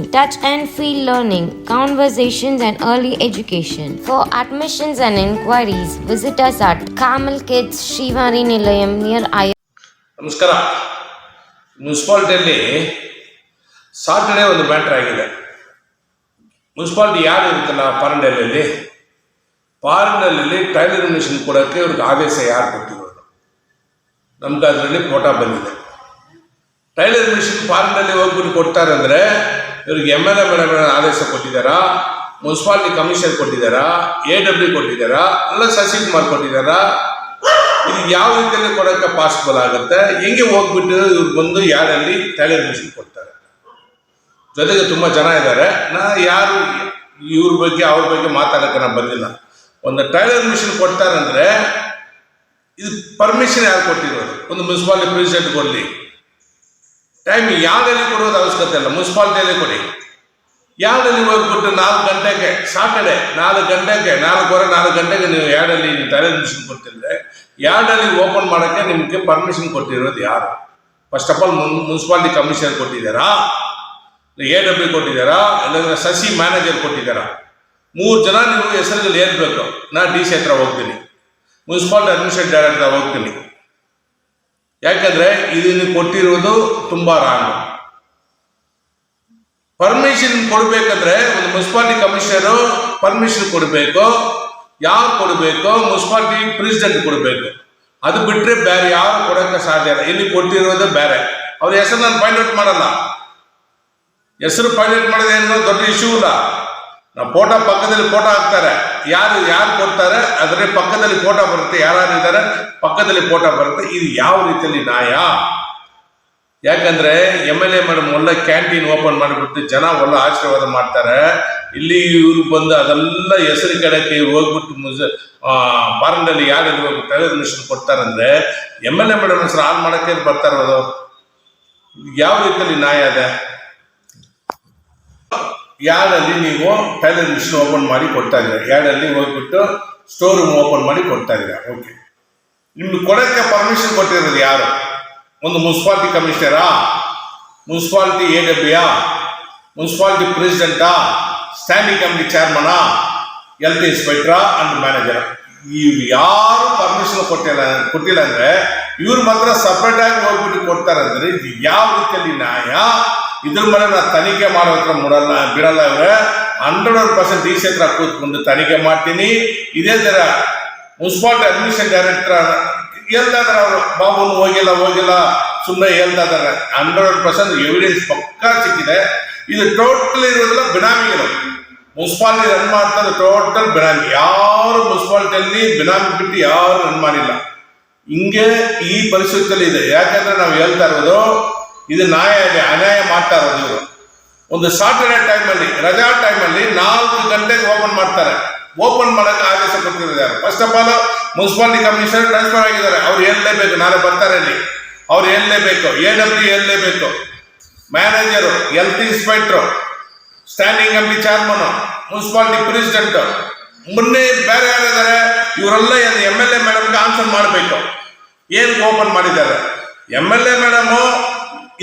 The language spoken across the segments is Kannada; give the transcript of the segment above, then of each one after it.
touch and feel learning, conversations, and early education. For admissions and inquiries, visit us at Kamal Kids Shivari Nilayam near I. ನಮಸ್ಕಾರ ಮುನ್ಸಿಪಾಲ್ಟಿಯಲ್ಲಿ ಸಾಟರ್ಡೆ ಒಂದು ಮ್ಯಾಟ್ರ್ ಆಗಿದೆ ಮುನ್ಸಿಪಾಲ್ಟಿ ಯಾರು ಇರುತ್ತಲ್ಲ ಪಾರಂಡಲ್ಲಿ ಪಾರಂಡಲ್ಲಿ ಟೈಲರಿಂಗ್ ಮಿಷಿನ್ ಕೊಡೋಕ್ಕೆ ಇವ್ರಿಗೆ ಆದೇಶ ಯಾರು ಕೊಟ್ಟಿರೋದು ನಮ್ಗೆ ಅದರಲ್ಲಿ ಫೋಟೋ ಬಂದಿದೆ ಟೈಲರ್ ಮಿಷಿನ್ ಪಾರಂಡಲ್ಲಿ ಹೋಗ್ಬಿಟ್ಟು ಕೊಡ್ತಾರೆ ಅಂದರೆ ಇವ್ರಿಗೆ ಎಂ ಎಲ್ ಎ ಮೇಡಮ್ ಆದೇಶ ಕೊಟ್ಟಿದ್ದಾರಾ? ಮುನ್ಸಿಪಾಲಿಟಿ ಕಮಿಷನ್ ಕೊಟ್ಟಿದ್ದಾರಾ? ಎ ಡಬ್ಲ್ಯೂ ಕೊಟ್ಟಿದ್ದಾರಾ? ಅಲ್ಲ ಶಶಿಕುಮಾರ್ ಕೊಟ್ಟಿದ್ದಾರಾ ಇದು ಯಾವ ರೀತಿಯಲ್ಲಿ ಕೊಡೋಕ್ಕೆ ಪಾಸಿಬಲ್ ಆಗುತ್ತೆ? ಹೆಂಗೆ ಹೋಗ್ಬಿಟ್ಟು ಇವ್ರು ಬಂದು ಯಾರಲ್ಲಿ ತಲೆ ಮಿಷನ್ ಕೊಡ್ತಾರೆ? ಜೊತೆಗೆ ತುಂಬ ಜನ ಇದ್ದಾರೆ. ನಾ ಯಾರು ಇವ್ರ ಬಗ್ಗೆ, ಅವ್ರ ಬಗ್ಗೆ ಮಾತಾಡೋಕೆ ನಾನು ಬಂದಿಲ್ಲ. ಒಂದು ಟೈಲರ್ ಮಿಷಿನ್ ಕೊಡ್ತಾರಂದ್ರೆ, ಇದು ಪರ್ಮಿಷನ್ ಯಾರು ಕೊಟ್ಟಿರೋದು? ಒಂದು ಮುನ್ಸಿಪಾಲಿಟಿ ಪ್ರೆಸಿಡೆಂಟ್ ಕೊಡಲಿ. ಟೈಮ್ ಯಾವ್ದಲ್ಲಿ ಕೊಡೋದು ಅವಶ್ಯಕತೆ ಇಲ್ಲ. ಮುನ್ಸಿಪಾಲ್ಟಿಯಲ್ಲಿ ಕೊಡಿ. ಯಾವ್ದಲ್ಲಿ ಹೋಗ್ಬಿಟ್ಟು ನಾಲ್ಕು ಗಂಟೆಗೆ ಸಾಟರ್ಡೆ ನಾಲ್ಕು ಗಂಟೆಗೆ, ನಾಲ್ಕೂವರೆ, ನಾಲ್ಕು ಗಂಟೆಗೆ ನೀವು ಯಾರ್ಡಲ್ಲಿ ಟೈಲರ್ ಮಿಷಿನ್ ಕೊಡ್ತಿದ್ರೆ ಯಾರ್ಡಲ್ಲಿ ಓಪನ್ ಮಾಡೋಕ್ಕೆ ನಿಮಗೆ ಪರ್ಮಿಷನ್ ಕೊಟ್ಟಿರೋದು ಯಾರು? ಫಸ್ಟ್ ಆಫ್ ಆಲ್ ಮುನ್ ಮುನ್ಸಿಪಾಲಿಟಿ ಕಮಿಷನರ್ ಕೊಟ್ಟಿದ್ದಾರಾ? ಎ ಡಬ್ಲ್ಯೂ ಕೊಟ್ಟಿದ್ದಾರಾ? ಇಲ್ಲಾಂದ್ರೆ ಸಸಿ ಮ್ಯಾನೇಜರ್ ಕೊಟ್ಟಿದ್ದಾರಾ? ಮೂರು ಜನ ನೀವು ಹೆಸರಲ್ಲಿ ಏರ್ಬೇಕು ನಾ ಡಿ ಸಿ ಹತ್ರ ಹೋಗ್ತೀನಿ. ಮುನ್ಸಿಪಾಲಿಟಿ ಅಡ್ಮಿನಿಸ್ಟ್ರೇಟ್ ಡೈರೆಕ್ಟರ್ ಹೋಗ್ತೀನಿ. ಯಾಕಂದ್ರೆ ಇದನ್ನು ಕೊಟ್ಟಿರುವುದು ತುಂಬಾ ರಾಂಗ್ ಪರ್ಮಿಷನ್ ಕೊಡ್ಬೇಕಂದ್ರೆ ಒಂದು ಮುನ್ಸಿಪಾಲಿಟಿ ಕಮಿಷನರ್ ಪರ್ಮಿಷನ್ ಕೊಡಬೇಕು. ಯಾರು ಕೊಡಬೇಕು? ಮುನ್ಸಿಪಾಲಿಟಿ ಪ್ರೆಸಿಡೆಂಟ್ ಕೊಡಬೇಕು. ಅದು ಬಿಟ್ರೆ ಬೇರೆ ಯಾರು ಕೊಡೋಕೆ ಸಾಧ್ಯ ಇಲ್ಲ. ಇಲ್ಲಿ ಕೊಟ್ಟಿರೋದು ಬೇರೆ. ಅವ್ರ ಹೆಸರು ನಾನು ಫೈಂಡ್ ಔಟ್ ಮಾಡಲ್ಲ. ಹೆಸರು ಫೈಂಡ್ ಔಟ್ ಮಾಡೋದು ಏನು ದೊಡ್ಡ ಇಶ್ಯೂ ಇಲ್ಲ. ನಾವು ಫೋಟೋ ಪಕ್ಕದಲ್ಲಿ ಫೋಟೋ ಹಾಕ್ತಾರೆ. ಯಾರು ಯಾರು ಕೊಡ್ತಾರೆ? ಅದರ ಪಕ್ಕದಲ್ಲಿ ಫೋಟೋ ಬರುತ್ತೆ. ಯಾರು ಇದ್ದಾರೆ? ಪಕ್ಕದಲ್ಲಿ ಫೋಟೋ ಬರುತ್ತೆ. ಇದು ಯಾವ ರೀತಿಯಲ್ಲಿ ನ್ಯಾಯ? ಯಾಕಂದ್ರೆ ಎಂ ಎಲ್ ಎ ಮೇಡಮ್ ಒಳ್ಳೆ ಕ್ಯಾಂಟೀನ್ ಓಪನ್ ಮಾಡಿಬಿಟ್ಟು ಜನ ಒಳ್ಳೆ ಆಶೀರ್ವಾದ ಮಾಡ್ತಾರೆ. ಇಲ್ಲಿ ಇವ್ರು ಬಂದು ಅದೆಲ್ಲ ಹೆಸರು ಕಡೆಗೆ ಇವ್ರು ಹೋಗ್ಬಿಟ್ಟು ಮುಜ ಫಾರಿನಲ್ಲಿ ಯಾರು ಟೈಲರ್ ಮಿಷನ್ ಕೊಡ್ತಾರಂದ್ರೆ ಎಂ ಎಲ್ ಎ ಮೇಡಮ್ ಹೆಸರು ಆನ್ ಮಾಡಕ್ಕೆ ಬರ್ತಾ ಇರೋದು ಯಾವ ರೀತಿಯಲ್ಲಿ ನ್ಯಾಯ ಅದೇ ಯಾರಲ್ಲಿ ನೀವು ಟೈಲರ್ ಮಿಷನ್ ಓಪನ್ ಮಾಡಿ ಕೊಡ್ತಾ ಇದ್ದೀರಾ? ಯಾರಲ್ಲಿ ಹೋಗ್ಬಿಟ್ಟು ಸ್ಟೋರ್ ರೂಮ್ ಓಪನ್ ಮಾಡಿ ಕೊಡ್ತಾ ಇದ್ದೀರಾ? ಓಕೆ ನಿಮ್ಗೆ ಕೊಡೋಕ್ಕೆ ಪರ್ಮಿಷನ್ ಕೊಟ್ಟಿರೋದು ಯಾರು? ಒಂದು ಮುನ್ಸಿಪಾಲ್ಟಿ ಕಮಿಷನರಾ? ಮುನ್ಸಿಪಾಲ್ಟಿ ಎ ಡಬ್ಲ್ಯೂಯಾ ಮುನ್ಸಿಪಾಲ್ಟಿ ಪ್ರೆಸಿಡೆಂಟಾ? ಸ್ಟ್ಯಾಂಡಿಂಗ್ ಕಮಿಟಿ ಚೇರ್ಮನಾ ಹೆಲ್ತ್ ಇನ್ಸ್ಪೆಕ್ಟ್ರಾ ಅಂಡ್ ಮ್ಯಾನೇಜರ್ ಇವ್ರು ಯಾರು ಪರ್ಮಿಷನ್ ಕೊಟ್ಟಿಲ್ಲ ಕೊಟ್ಟಿಲ್ಲ ಅಂದ್ರೆ ಇವ್ರು ಮಾತ್ರ ಸಪ್ರೇಟ್ ಆಗಿ ಹೋಗ್ಬಿಟ್ಟು ಕೊಡ್ತಾರೆ ಅಂದ್ರೆ ಇದು ಯಾವ ರೀತಿಯಲ್ಲಿ ನ್ಯಾಯ? ಇದ್ರ ಮೇಲೆ ನಾನು ತನಿಖೆ ಮಾಡೋ ಹತ್ರ ಮುಡಲ್ಲ, ಬಿಡಲ್ಲ ಇವ್ರೆ. ಹಂಡ್ರೆಡ್ ಪರ್ಸೆಂಟ್ ಈ ಕ್ಷೇತ್ರ ಕೂತ್ಕೊಂಡು ತನಿಖೆ ಮಾಡ್ತೀನಿ. ಇದೇ ತರ ಮುನ್ಸಿಪಾಲ್ಟಿ ಅಡ್ಮಿನಿಸ್ಟ್ರೇಷನ್ ಡೈರೆಕ್ಟರ್ ಹೇಳ್ತಾ ಅವರು, ಬಾಬುನು ಹೋಗಿಲ್ಲ ಹೋಗಿಲ್ಲ. ಸುಮ್ಮನೆ ಹೇಳ್ತಾ ಇದಾರೆ. ಹಂಡ್ರೆಡ್ ಪರ್ಸೆಂಟ್ ಎವಿಡೆನ್ಸ್ ಪಕ್ಕಾ ಸಿಕ್ಕಿದೆ. ಇದು ಟೋಟಲ್ ಇರೋದಿಲ್ಲ ಬಿನಾಮಿಗಳು ಮುನ್ಸಿಪಾಲಿಟಿ ರನ್ ಮಾಡ್ತಾರೆ ಟೋಟಲ್ ಬಿನಾಮಿ. ಯಾರು ಮುನ್ಸಿಪಾಲಿಟಿಯಲ್ಲಿ ಬಿನಾಮಿ ಬಿಟ್ಟು ಯಾರು ರನ್ ಮಾಡಿಲ್ಲ. ಹಿಂಗೆ ಈ ಪರಿಸ್ಥಿತಿಯಲ್ಲಿ ಇದೆ. ಯಾಕಂದ್ರೆ ನಾವು ಹೇಳ್ತಾ ಇರೋದು ಇದು ನ್ಯಾಯ ಅನ್ಯಾಯ ಮಾಡ್ತಾ ಇರೋದು ಇವರು. ಒಂದು ಸಾಟರ್ಡೆ ಟೈಮಲ್ಲಿ ರಜಾ ಟೈಮಲ್ಲಿ ನಾಲ್ಕು ಗಂಟೆಗೆ ಓಪನ್ ಮಾಡ್ತಾರೆ. ಓಪನ್ ಮಾಡೋಕ್ಕೆ ಆದೇಶ ಕೊಟ್ಟಿದ್ದಾರೆ. First of all municipality commissioner transfer ಆಗಿದ್ದಾರೆ. ಅವ್ರು ಹೇಳಲೇಬೇಕು, ನಾಳೆ ಬರ್ತಾರೆ ಇಲ್ಲಿ. ಅವ್ರು ಹೇಳಲೇಬೇಕು ಎ ಡಬ್ಲ್ಯೂ ಹೇಳಲೇಬೇಕು. Manager health inspector standing committee chairman municipality president ಮೊನ್ನೆ ಬೇರೆ ಯಾರಿದ್ದಾರೆ ಇವರೆಲ್ಲ ಎಂ ಎಲ್ ಎ ಮೇಡಮ್ಗೆ ಆನ್ಸರ್ ಮಾಡಬೇಕು. ಏನು ಓಪನ್ ಮಾಡಿದ್ದಾರೆ? ಎಂ ಎಲ್ ಎ ಮೇಡಮು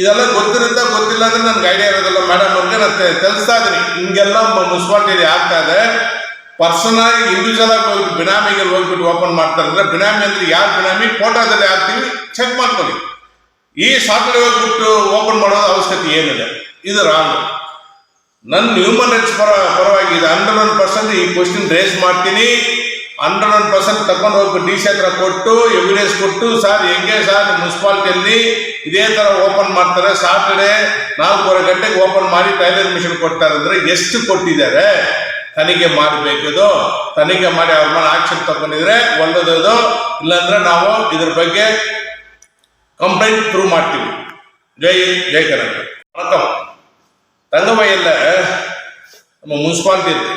ಇದೆಲ್ಲ ಗೊತ್ತಿರುತ್ತೆ, ಗೊತ್ತಿಲ್ಲ ಅಂದ್ರೆ ನನ್ಗೆ ಐಡಿಯಾ ಇರೋದಿಲ್ಲ. ಮೇಡಮ್ ಅವ್ರಿಗೆ ನಾನು ತಿಳಿಸ್ತಾ ಇದೀನಿ ಹಿಂಗೆಲ್ಲ ಮುನ್ಸಿಪಾಲ್ಟಿ ಆಗ್ತಾ ಇದೆ. ಪರ್ಸನ್ ಆಗಿ ಇಂಡಿವಿಜುವಲ್ ಆಗಿ ಹೋಗಿ ಬಿನಾಮಿಗೆ ಹೋಗ್ಬಿಟ್ಟು ಓಪನ್ ಮಾಡ್ತಾರೆ ಅಂದ್ರೆ ಬಿನಾಮಿ ಅಂದ್ರೆ ಯಾರು ಬಿನಾಮಿ? ಫೋಟೋದಲ್ಲಿ ಹಾಕ್ತೀವಿ ಚೆಕ್ ಮಾಡ್ಕೊಳ್ಳಿ. ಈ ಸಾಫ್ಟ್ವೇರ್ ಹೋಗ್ಬಿಟ್ಟು ಓಪನ್ ಮಾಡೋದು ಅವಶ್ಯಕತೆ ಏನಿದೆ? ಇದು ರಾಂಗ್ ನನ್ನ ಹ್ಯೂಮನ್ ರೈಟ್ಸ್ ಪರ ಪರವಾಗಿ ಇದೆ ಹಂಡ್ರೆಡ್ ಒನ್ ಪರ್ಸೆಂಟ್ ಈ ಕ್ವಶನ್ ರೇಸ್ ಮಾಡ್ತೀನಿ. ಹಂಡ್ರೆಡ್ ಒನ್ ಪರ್ಸೆಂಟ್ ತಗೊಂಡು ಹೋಗ್ಬಿಟ್ಟು ಡಿ ಸಿ ಹತ್ರ ಕೊಟ್ಟು ಎವಿಡೆನ್ಸ್ ಕೊಟ್ಟು ಸರ್ ಹೆಂಗೆ ಸರ್ ಮುನ್ಸಿಪಾಲಿಟಿಯಲ್ಲಿ ಇದೇ ತರ ಓಪನ್ ಮಾಡ್ತಾರೆ ಸಾಟರ್ಡೆ ನಾಲ್ಕೂವರೆ ಗಂಟೆಗೆ ಓಪನ್ ಮಾಡಿ ಟೈಲರ್ ಮಿಷನ್ ಕೊಡ್ತಾರೆ ಅಂದ್ರೆ ಎಷ್ಟು ಕೊಟ್ಟಿದ್ದಾರೆ ತನಿಖೆ ಮಾಡಬೇಕಿದು ತನಿಖೆ ಮಾಡಿ ಅವ್ರ ಮೇಲೆ ಆಕ್ಷನ್ ತಗೊಂಡಿದ್ರೆ ಒಳ್ಳೆದದು ಇಲ್ಲಾಂದ್ರೆ ನಾವು ಇದ್ರ ಬಗ್ಗೆ ಕಂಪ್ಲೇಂಟ್ ಪ್ರೂವ್ ಮಾಡ್ತೀವಿ ಜೈ ಜೈ ಕರ್ನಾಟಕ ವಣಕಂ தங்கவயல்ல நம்ம முனிசிபாலிட்டி இருக்கு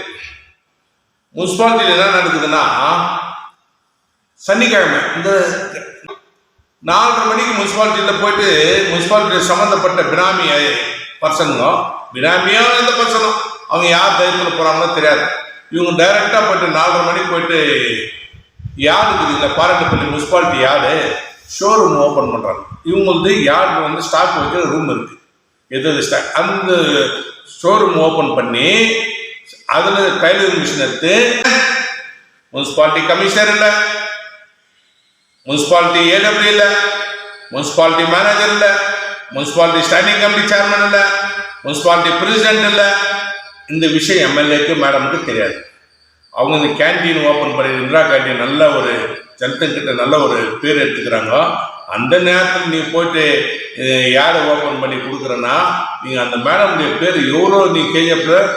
முனிசிபாலிட்டியில் என்ன நடக்குதுன்னா சனிக்கிழமை இந்த நாலரை மணிக்கு முனிசிபாலிட்டியில் போயிட்டு முனிசிபாலிட்டி சம்மந்தப்பட்ட பினாமி பர்சனும் பினாமியோ எந்த பர்சனும் அவங்க யார் தைரியத்தில் போகிறாங்களோ தெரியாது. இவங்க டைரெக்டாக போயிட்டு நாலரை மணிக்கு போயிட்டு யார் இருக்குது இந்த பாரட்டுப்பள்ளி முனிசிபாலிட்டி யாரு? ஷோரூம் ஓப்பன் பண்ணுறாங்க இவங்களுக்கு யாருக்கு வந்து ஸ்டாக் வைக்கிற ரூம் இருக்குது எது எது ஸ்டாக் அந்த ஷோரூம் ஓப்பன் பண்ணி அதில் டைலரிங் மிஷின் எடுத்து முனிசிபாலிட்டி கமிஷனர் இல்லை. முனிசிபாலிட்டி ஏடபிள்யூ இல்லை முனிசிபாலிட்டி மேனேஜர் இல்லை முனிசிபாலிட்டி ஸ்டாண்டிங் கமிட்டி சேர்மன் இல்லை முனிசிபாலிட்டி பிரசிடென்ட் இல்லை. இந்த விஷயம் எம்எல்ஏக்கு மேடமுக்கு தெரியாது. அவங்க இந்த கேண்டீன் ஓப்பன் பண்ணி இந்திரா கேன்டீன் நல்ல ஒரு ஜனத்தங்கிட்ட நல்ல ஒரு பேர் எடுத்துக்கிறாங்க. அந்த நேரத்தில் நீ போயிட்டு யாரை ஓப்பன் பண்ணி கொடுக்குறேன்னா நீங்கள் அந்த மேடமுடைய பேர் எவ்வளோ நீ கேஜப்பில்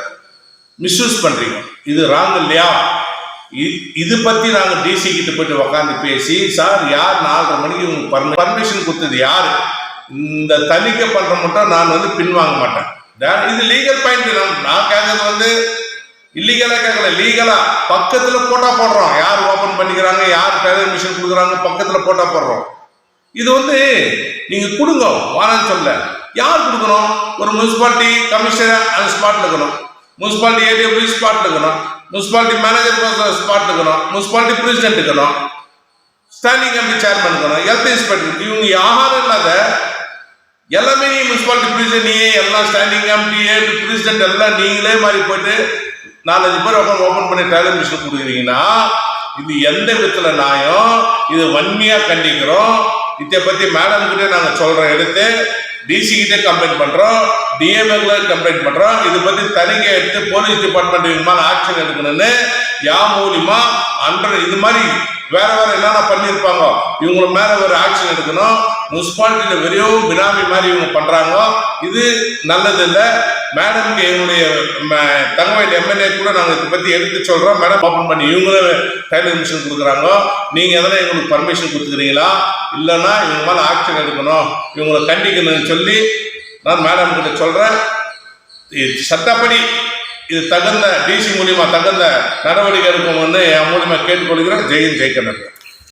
மிஸ்யூஸ் பண்ணுறீங்க இது ராங் இல்லையா? இது பற்றி நாங்கள் டிசி கிட்ட போயிட்டு உக்காந்து பேசி சார் யார் நாலரை மணிக்கு உங்களுக்கு பர்மிஷன் கொடுத்தது யார்? இந்த தணிக்கை பண்ணுற மட்டும் நான் வந்து பின்வாங்க மாட்டேன். இது லீகல் பாயிண்ட் நான் கேட்கறது வந்து இல்லீகலா கேட்கல லீகலா பக்கத்துல போட்டா போடுறோம். யார் ஓபன் பண்ணிக்கிறாங்க யார் பெர்மிஷன் மிஷின் கொடுக்குறாங்க பக்கத்துல போட்டா போடுறோம். இது வந்து நீங்க கொடுங்க வாரன்னு சொல்ல யார் கொடுக்கணும்? ஒரு முனிசிபாலிட்டி கமிஷனர் அந்த ஸ்பாட்ல இருக்கணும். முனிசிபாலிட்டி ஏடிஎஃபி ஸ்பாட்ல இருக்கணும் முனிசிபாலிட்டி மேனேஜர் ஸ்பாட் இருக்கணும் முனிசிபாலிட்டி பிரசிடென்ட் இருக்கணும் ஸ்டாண்டிங் கமிட்டி சேர்மன் இருக்கணும் ஹெல்த் இன்ஸ்பெக்டர் இவங்க யாரும் இல்லாத எல்லாமே நீ முனிசிபாலிட்டி பிரசிடென்ட் நீயே எல்லாம் ஸ்டாண்டிங் கமிட்டி பிரசிடென்ட் எல்லாம் நீங்களே மாறி போயிட்டு நாலஞ்சு பேர் உட்காந்து ஓப்பன் பண்ணி டெய்லர் மிஷின் கொடுக்குறீங்கன்னா இது எந்த விதத்துல நியாயம்? இது வன்மையா கண்டிக்கிறோம். இதை பத்தி மேடம் கிட்டே நாங்கள் சொல்றோம் எடுத்து டிசி கிட்ட கம்ப்ளைண்ட் பண்றோம் டிஎம்எல் கம்ப்ளைண்ட் பண்றோம். இது பத்தி தணிக்கை எடுத்து போலீஸ் டிபார்ட்மெண்ட் இவங்க ஆக்ஷன் எடுக்கணும்னு யா மூலியமா அன்ற இது மாதிரி வேற வேற என்னென்ன பண்ணியிருப்பாங்க இவங்க மேல ஒரு ஆக்ஷன் எடுக்கணும். முனிசிபாலிட்டியில வெறும் பினாமி மாதிரி இவங்க பண்றாங்க. இது நல்லது இல்லை. மேடம்க்கு எங்களுடைய ம- தங்கவயல் எம்எல்ஏ கூட நாங்கள் இதை பற்றி எடுத்து சொல்கிறோம் மேடம் ஓப்பன் பண்ணி இவங்களே டைலர் மிஷின் கொடுக்குறாங்க. நீங்கள் எதனா எங்களுக்கு பர்மிஷன் கொடுத்துக்கிறீங்களா? இல்லைன்னா இவங்க மேலே ஆக்ஷன் எடுக்கணும். இவங்களை கண்டிக்கணும்னு சொல்லி நான் மேடம் கிட்ட சொல்கிறேன் இது சட்டப்படி இது தகுந்த டிசி மூலியமாக தகுந்த நடவடிக்கை எடுக்கணும்னு என் மூலியமாக கேட்டுக்கொள்கிறேன். ஜெயின் ஜெயிக்கணும்